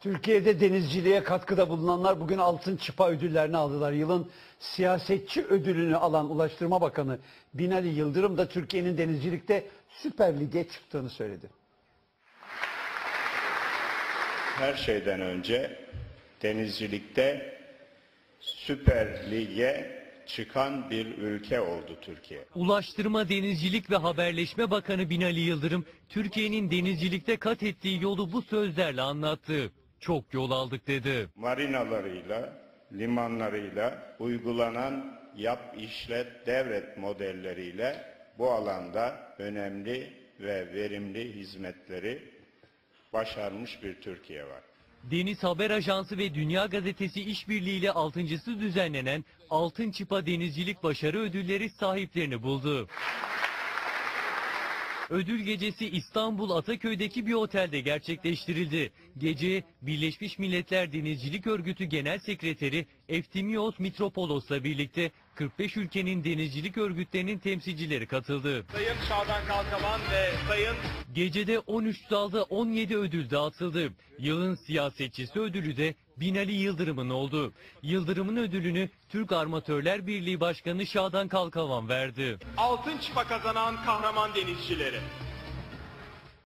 Türkiye'de denizciliğe katkıda bulunanlar bugün altın çıpa ödüllerini aldılar. Yılın siyasetçi ödülünü alan Ulaştırma Bakanı Binali Yıldırım da Türkiye'nin denizcilikte Süper Lig'e çıktığını söyledi. Her şeyden önce denizcilikte Süper Lig'e çıkan bir ülke oldu Türkiye. Ulaştırma, Denizcilik ve Haberleşme Bakanı Binali Yıldırım, Türkiye'nin denizcilikte kat ettiği yolu bu sözlerle anlattı. Çok yol aldık dedi. Marinalarıyla, limanlarıyla uygulanan yap işlet devret modelleriyle bu alanda önemli ve verimli hizmetleri başarmış bir Türkiye var. Deniz Haber Ajansı ve Dünya Gazetesi işbirliğiyle altıncısı düzenlenen Altın Çıpa Denizcilik Başarı Ödülleri sahiplerini buldu. Ödül gecesi İstanbul Ataköy'deki bir otelde gerçekleştirildi. Geceye Birleşmiş Milletler Denizcilik Örgütü Genel Sekreteri Eftimios Mitropolos'la birlikte 45 ülkenin denizcilik örgütlerinin temsilcileri katıldı. Sayın Şadan Kalkavan ve Sayın Gecede 13 dalda 17 ödül dağıtıldı. Yılın siyasetçisi ödülü de Binali Yıldırım'ın oldu. Yıldırım'ın ödülünü Türk Armatörler Birliği Başkanı Şadan Kalkavan verdi. altın çıpa kazanan kahraman denizcileri.